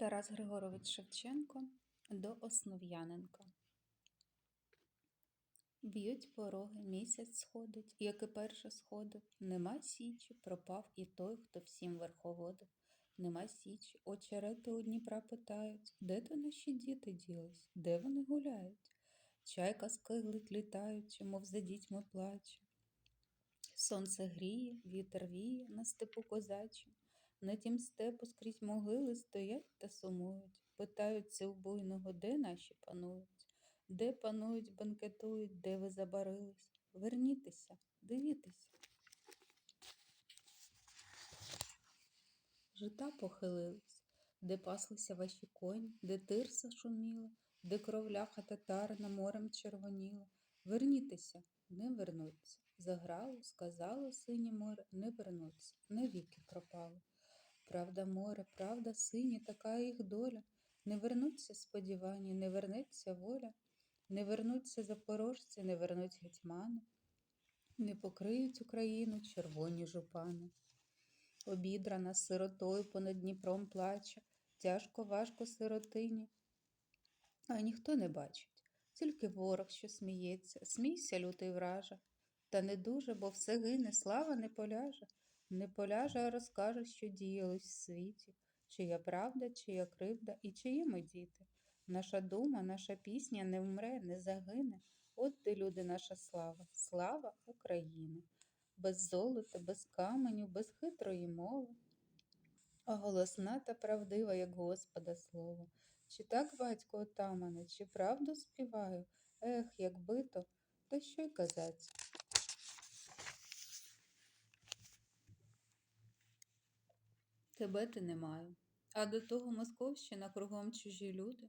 Тарас Григорович Шевченко до Основ'яненка. Б'ють пороги, місяць сходить, як і перше сходив. Нема січі, пропав і той, хто всім верховодив. Нема січі, очерети у Дніпра питають, де то наші діти ділись, де вони гуляють? Чайка скиглить літаючи, мов за дітьми плаче. Сонце гріє, вітер віє на степу козачим. На тім степу скрізь могили стоять та сумують. Питаються у буйного, де наші панують, де панують, банкетують, де ви забарились. Вернітеся, дивітеся. Жита похилились, де паслися ваші коні, де тирса шуміла, де кровляха татарина морем червоніла. Вернітеся, не вернуться. Заграло, сказало синє море, не вернуться, навіки пропало. Правда, море, правда, синє, така їх доля. Не вернуться сподівання, не вернеться воля, не вернуться запорожці, не вернуть гетьмани, не покриють Україну червоні жупани. Обідрана сиротою понад Дніпром плаче, тяжко, важко сиротині. А ніхто не бачить, тільки ворог, що сміється, смійся, лютий вража. Та не дуже, бо все гине, слава не поляже. Не поляже, а розкаже, що діялось в світі, чия правда, чия кривда і чиї ми діти. Наша дума, наша пісня не вмре, не загине. От де люди наша слава, слава України. Без золота, без каменю, без хитрої мови. А голосна та правдива, як Господа слово. Чи так, батько отамане, чи правду співаю? Ех, якби то, та що й казать. Тебе ти не маю. А до того Московщина кругом чужі люди.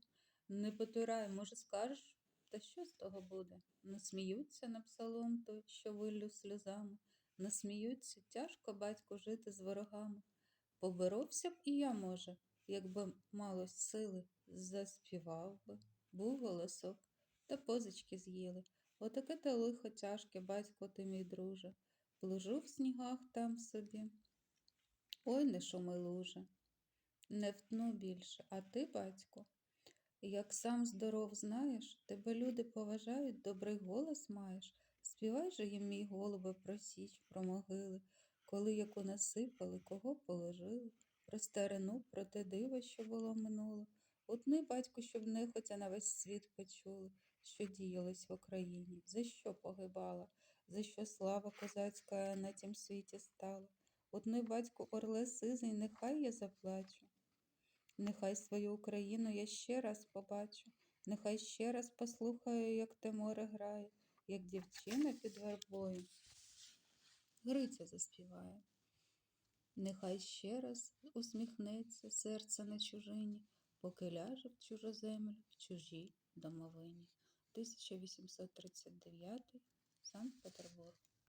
Не потурай, може, скажеш, та що з того буде? Не сміються на псалом той, що виллю сльозами, не сміються, тяжко батько жити з ворогами. Поборовся б і я, може, якби мало сили, заспівав би, був голосок, та позички з'їли. Отаке те лихо тяжке, батько ти мій друже, плужу в снігах там собі. Ой, не шуми луже, не втну більше, а ти, батько, як сам здоров знаєш, тебе люди поважають, добрий голос маєш. Співай же їм, мій голубе, про січ, про могили, коли яку насипали, кого положили, про старину, про те диво, що було минуло. Утни, батько, щоб нехотя на весь світ почули, що діялось в Україні, за що погибала, за що слава козацька на тім світі стала. Утни, батьку, орле сизий, нехай я заплачу. Нехай свою Україну я ще раз побачу, нехай ще раз послухаю, як те море грає, як дівчина під вербою. Гриця заспіває. Нехай ще раз усміхнеться серце на чужині, поки ляже в чужоземлю, в чужій домовині. 1839 Санкт-Петербург